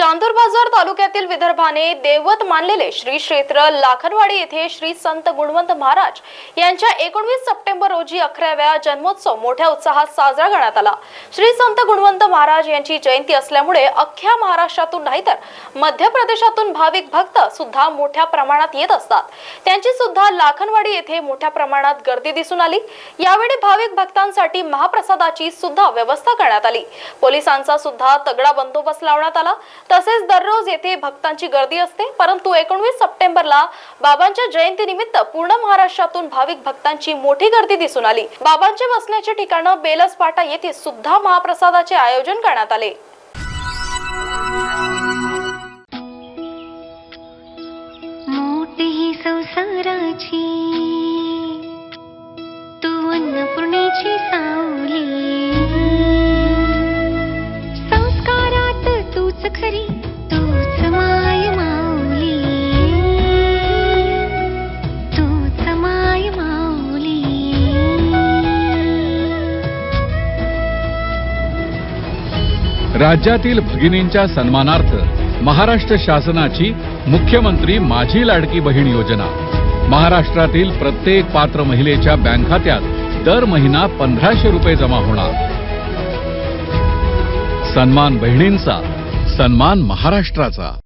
चांदूर बाजार तालुक्यातील विदर्भाने देवत मानलेले श्री क्षेत्र लाखनवाडी येथे श्री संत गुणवंत महाराज यांच्या एकोणवीस सप्टेंबर रोजी अकराव्या जन्मोत्सव मोठ्या उत्साहात साजरा करण्यात आला. श्री संत गुणवंत महाराज यांची जयंती असल्यामुळे अख्ख्या महाराष्ट्रातून नाही तर मध्य प्रदेशातून भाविक भक्त सुद्धा मोठ्या प्रमाणात येत असतात. त्यांची सुद्धा लाखनवाडी येथे मोठ्या प्रमाणात गर्दी दिसून आली. यावेळी भाविक भक्तांसाठी महाप्रसादाची सुद्धा व्यवस्था करण्यात आली. पोलिसांचा सुद्धा तगडा बंदोबस्त लावण्यात आला. तसेच दररोज येथे भक्तांची गर्दी असते. परंतु एकोणवीस सप्टेंबरला बाबांच्या जयंतीनिमित्त पूर्ण महाराष्ट्रातून भाविक भक्तांची मोठी गर्दी दिसून आली. बाबांचे बसण्याचे ठिकाण बेलसपाटा येथे सुद्धा महाप्रसादाचे आयोजन करण्यात आले. मोठी संसाराची राज्यातील भगिनींच्या सन्मानार्थ महाराष्ट्र शासनाची मुख्यमंत्री माझी लाडकी बहीण योजना. महाराष्ट्रातील प्रत्येक पात्र महिलेच्या बँक खात्यात दर महिना पंधराशे रुपये जमा होणार. सन्मान बहिणींचा सन्मान महाराष्ट्राचा.